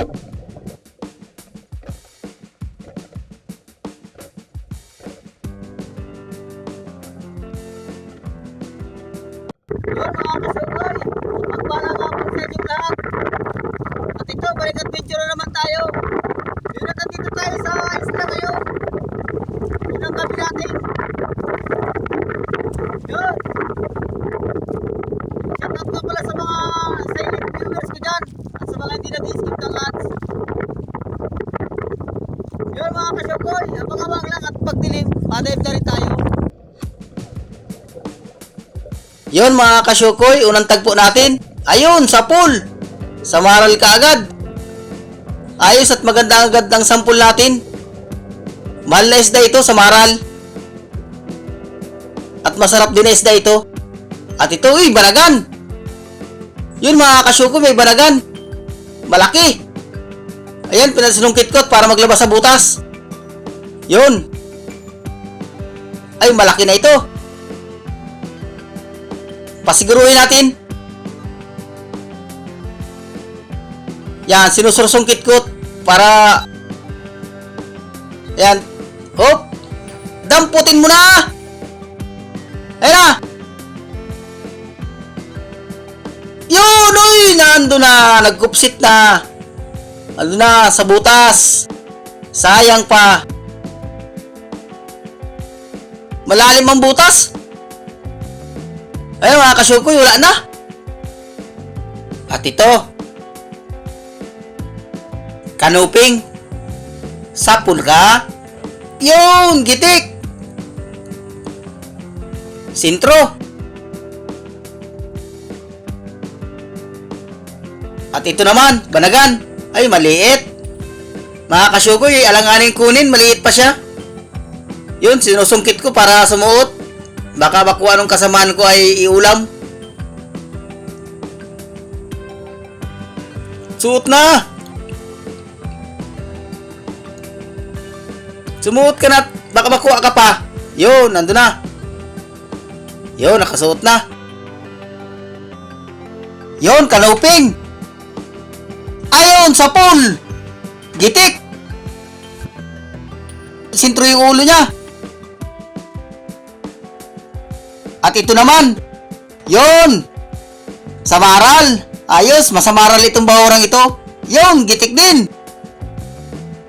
Sa inyong lahat. At balik adventure na naman tayo. Yun at nandito tayo sa isla ngayon. Yun ang kami natin. Yun. Shout out nga pala sa mga silent viewers ko dyan. At sa mga hindi nag-skip ng ads. Yun kasugay, abang-abang lang at pagdilim, madive na rin tayo. Yon mga kasyukoy, unang tagpo natin. Ayun, sa pool. Sa maral ka agad. Ayos at maganda agad ang sampul natin. Mahal na isda ito sa maral. At masarap din na isda ito. At ito, uy, baragan. Yun mga kasyukoy, may baragan. Malaki. Ayan, pinasinungkit ko para maglabas sa butas. Yun. Ay, malaki na ito. Pasiguruhin natin. Yan, sinusursungkit ko para Yan. Hop. Damputin mo na. Ayun na. Yun, uy, nando na. Nagkupsit na. Ano na, sa butas. Sayang pa. Malalim ang butas. Ayun mga kasyukoy, wala na. At ito. Kanuping. Sapul ka. Yun, gitik. Sintro. At ito naman, banagan. Ay, maliit. Mga kasyukoy, alanganin kunin, maliit pa siya. Yun, sinusungkit ko para sumuot. Baka makuha nung kasamaan ko ay iulam. Suot na! Sumuot ka na, baka makuha ka pa. Yun, nandun na. Yun, nakasuot na. Yun, kanuping. Ayun, sa pool. Gitik. Sintro yung ulo niya. At ito naman. Yon. Samaral. Ayos, masamaral itong bahurang ito. Yon, gitik din.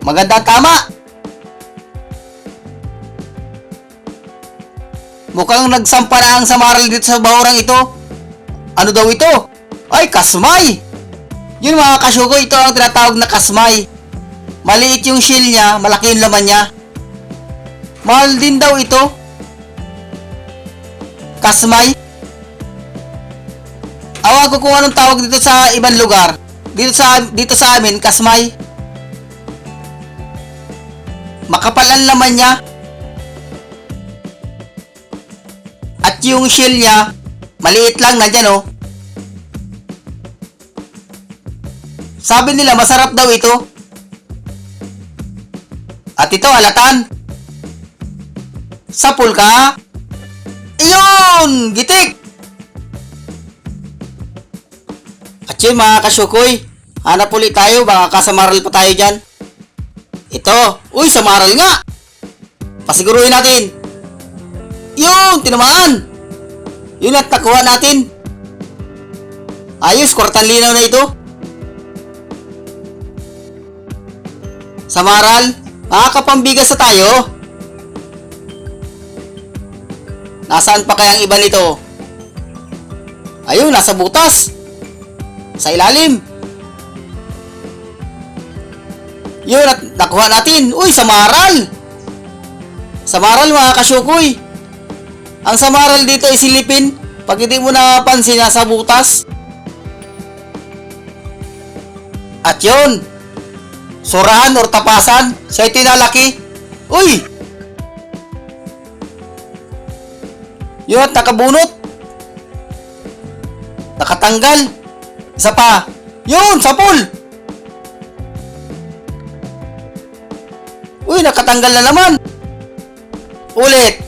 Maganda at tama. Mukhang nagsampa na ang samaral dito sa bahurang ito. Ano daw ito? Ay, kasmay. Yun mga kasyugo, ito ang tinatawag na kasmay. Maliit yung shell niya, malaki yung laman niya. Mahal din daw ito. Kasmay. Awag ko kung anong tawag dito sa ibang lugar. Dito sa dito sa amin, kasmay. Makapal ang laman niya. At yung shell niya, maliit lang nandyan oh. Sabi nila masarap daw ito. At ito, alatan. Sapul ka. Ayun! Gitik! At yun mga kasyukoy, hanap ulit tayo, baka kasamaral pa tayo dyan. Ito, uy, samaral nga! Pasiguruhin natin. Yun, tinamaan! Yun at nakuha natin. Ayos, kwartan linaw na ito. Samaral, makakapambigas sa tayo. Nasaan pa kayang iba nito? Ayun, nasa butas. Sa ilalim. Yun, at nakuha natin. Uy, samaral. Samaral mga kasyukoy. Ang samaral dito ay silipin. Pag hindi mo napansin, nasa butas. At yun, surahan or tapasan, siya tinalaki. Uy! Yun at nakabunot. Nakatanggal. Isa pa. Yun, sapul. Uy, nakatanggal na naman. Ulit.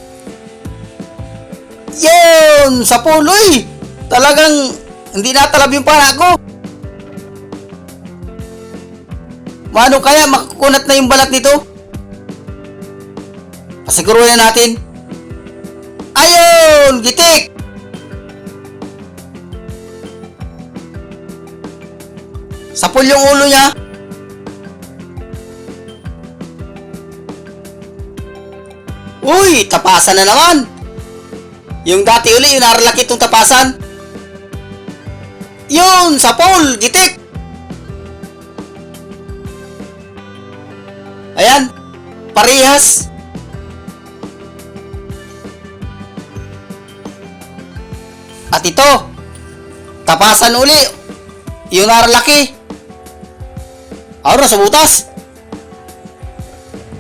Yun, sapul. Uy, talagang hindi natalab yung para ko. Mano kaya makukunat na yung balat nito? Pasiguruhin natin. Ayun! Gitik! Sapul yung ulo niya. Uy! Tapasan na naman! Yung dati uli, yung naralaki tapasan. Yun! Sapul! Gitik! Ayan! Parehas! At ito, tapasan uli. Yung naralaki. Ahora sa butas.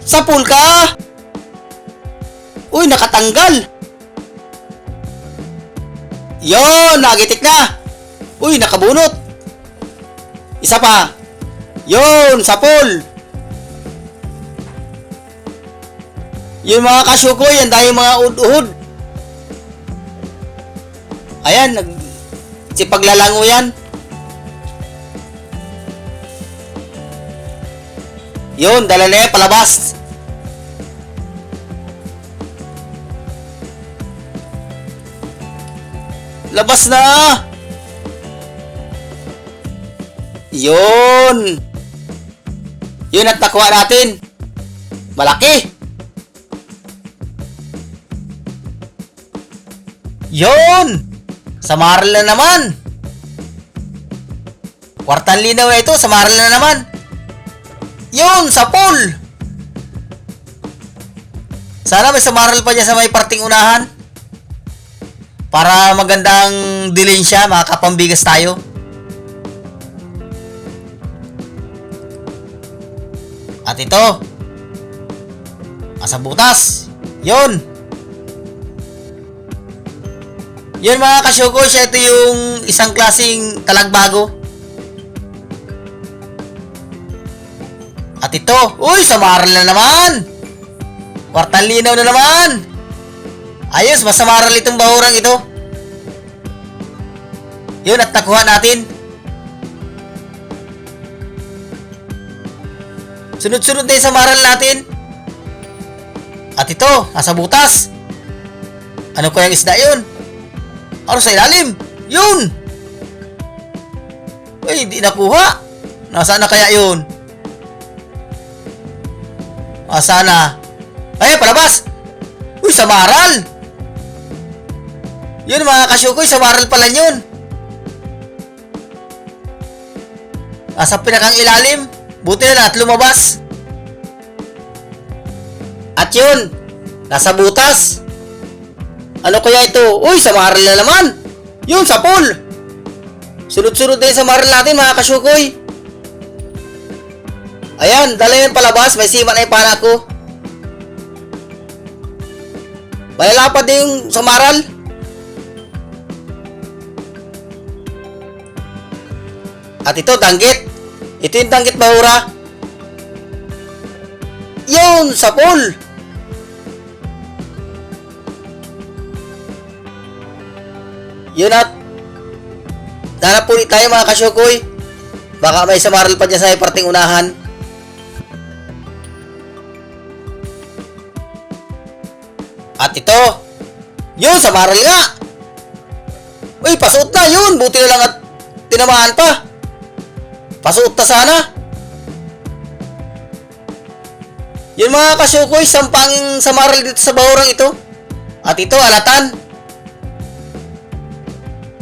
Sapul ka! Uy, nakatanggal. Yon, nagitik na. Uy, nakabunot. Isa pa. Yon, sapul. Yung mga kasyukoy, yan dahil mga ud-uhod. Ayan, nag si paglalango yan. Yun, dala na yan, palabas. Labas na! Yun! Yun at nakuha natin. Malaki! Yun! Sa Marl na naman! Kwartan linaw na ito, sa Marl na naman. Yun! Sa pool! Sana may samaral pa niya sa may parting unahan. Para magandang dilin siya, makakapambigas tayo. At ito. Asa butas. Yun. Yun mga kasyoko, ito yung isang klasing talagbago. At ito, uy, samaral na naman. Kwartang linaw na naman. Ayos, masamaral itong bahurang ito. Yun, at nakuha natin. Sunod-sunod na yung samaral natin. At ito, nasa butas. Ano kayang isda yun? Ano sa ilalim? Yun! Uy, hindi nakuha. Nasaan na kaya yun? Nasaan na? Ay, palabas! Uy, samaral! Yun mga kasyukoy, samaral pala yun. Nasa pinakang ilalim. Buti na lang at lumabas. At yun, nasa butas. Ano kaya ito? Uy, samaral na naman. Yun, sa pool. Sunod-sunod na yung samaral natin mga kasyukoy. Ayan, dala yan palabas. May siman na yung pana ko. Malalapad din yung samaral. At ito, danggit. Ito yung danggit bahura. Yun, sa pool. Yun at Hanap ulit tayo mga kasyukoy. Baka may samaral pa dyan sa parting unahan. At ito. Yun, samaral nga. Uy, pasuot na yun. Buti na lang at tinamaan pa. Pasuot na sana. Yun mga kasyukoy, sampanging samaral dito sa bahurang ito. At ito, alatan.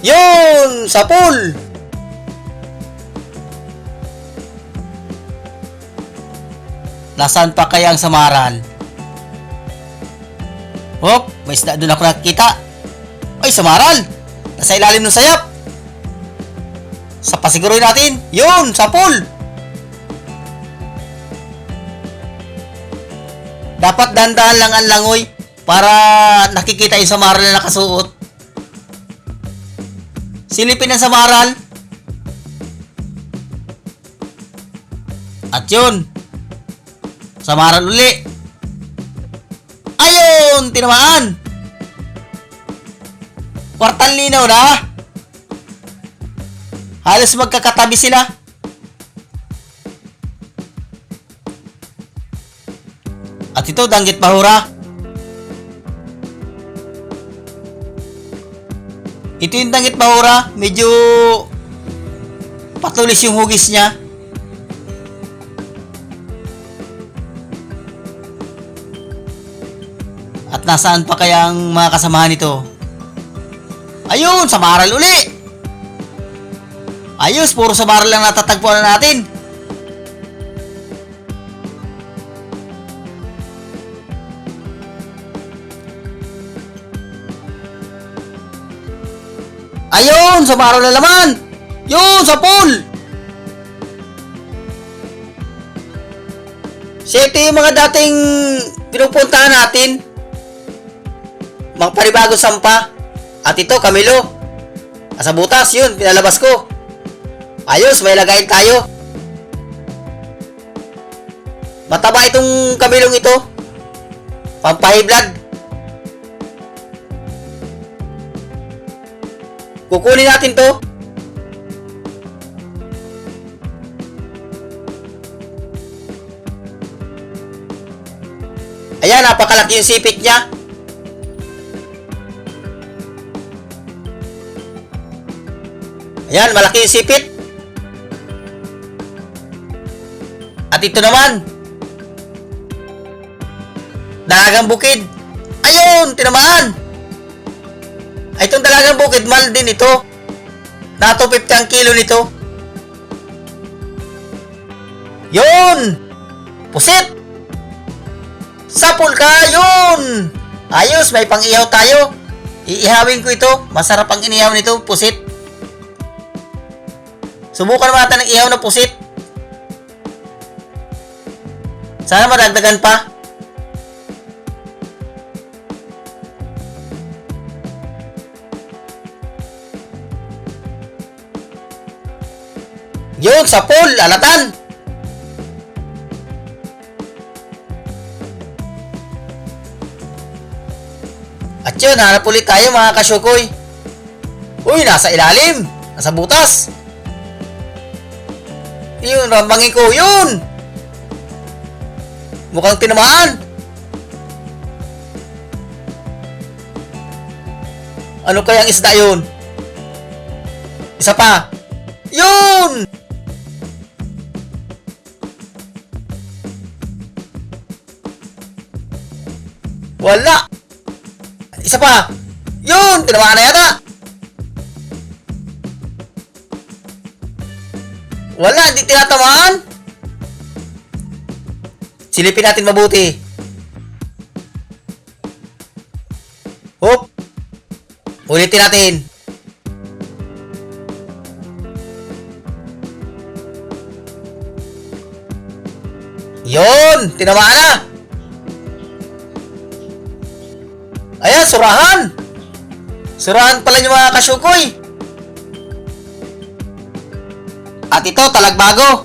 Yun! Sa pool! Nasaan pa kaya ang samaral? Hop, may isda doon ako nakikita. Ay, samaral! Nasa ilalim ng sayap. Sa pasiguroy natin. Yun, sa pool! Dapat dandahan lang ang langoy para nakikita yung samaral na nakasuot. Silipin na sa maral. At yun. Sa maral uli. Ayun! Tinamaan! Kwartal linaw na. Halos magkakatabi sila. At ito, danggit bahura. Ito yung danggit bahura. Medyo patulis yung hugis niya. At nasaan pa kaya ang mga kasamahan nito? Ayun, sa maral uli! Ayos, puro sa maral lang natatagpuan na natin. Ayun, sa maral na laman! Yun, sa pool! Ito yung mga dating pinupuntahan natin. Mga panibagong sampa. At ito, Camilo. Asa butas, yun, pinalabas ko. Ayos, may lagayin tayo. Mataba itong Camilong ito. Pampahiblad. Kukunin natin to. Ayan, napakalaki yung sipit niya. Ayan, malaki yung sipit. At ito naman. Dalagang bukid. Ayun, tinamaan. Itong dalagang bukid, mahal din ito. Na 250 ang kilo nito. Yun! Pusit! Sapul ka! Yun! Ayos, may pang-ihaw tayo. Iihawin ko ito. Masarap ang inihaw nito, pusit. Subukan naman natin ng ihaw na pusit. Sana madagdagan pa. Yun, sa pool, alatan. At yun, hanap ulit tayo mga kasyukoy. Uy, nasa ilalim. Nasa butas. Yun, rambangin ko, yun! Mukhang tinamaan. Ano kayang isda yun? Isa pa. Yun! Wala! Isa pa! Yun! Tinamaan na yata! Wala, hindi tinatamaan. Silipin natin mabuti. Hop. Ulitin natin. Yon, tinamaan na. Ayan, surahan. Surahan pala yung mga kasyukoy. At ito, talagbago.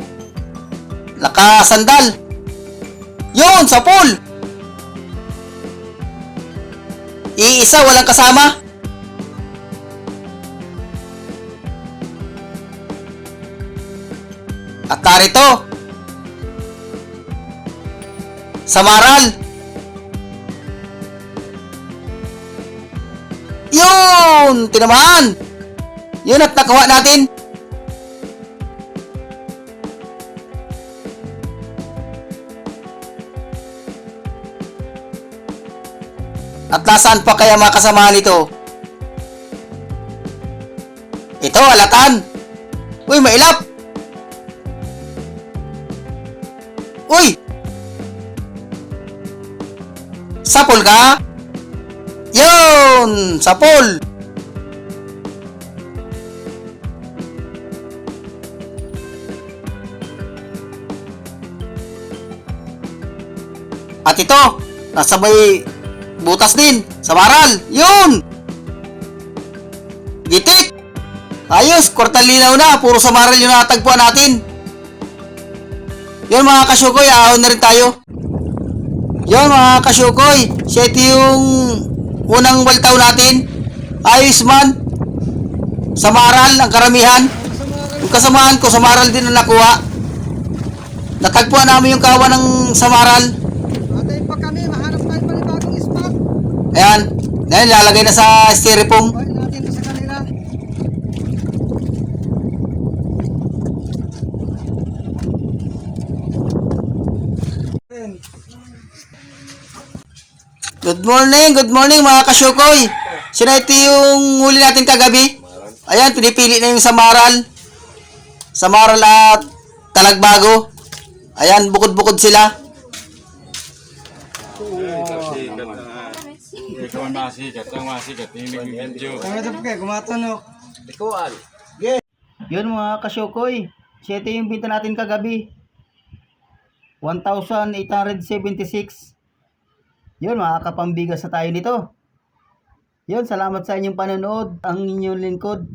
Nakasandal. Yun, sa pool. Iisa, walang kasama. At narito. Samaral. Yun! Tinamaan! Yun at nakuha natin. At nasaan pa kaya mga kasamahan nito? Ito, alatan. Uy, mailap. Uy! Sapol ka? Yun! Sapol! At ito, nasa may butas din, sa baral. Yun! Gitik! Ayos, kwartal linaw na. Puro sa maral yung natagpuan natin. Yun mga kasyukoy, ahon na rin tayo. Yun mga kasyukoy, siya yung unang waltaw natin. Ayos man. Sa maral, ang karamihan. Yung kasamahan ko, sa maral din na nakuha. Natagpuan namin yung kawa ng samaral. Ayan. Ayan, lalagay na sa styrofoam. Good morning, good morning mga kasyukoy. Sino ito yung huli natin kagabi? Ayan, pinipili na yung Samaral. Samaral at Talagbago. Ayan, bukod-bukod sila. Ikaw ang masikat, ang masikat, yung nag-video. Kami ito kayo, kumatunok. Yun mga kasyukoy. Siya ito yung binta natin kagabi. 1,876. Yun, makakapambigas na tayo nito. Yun, salamat sa inyong panonood. Ang inyong lingkod,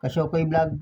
Kasyokoy Vlog.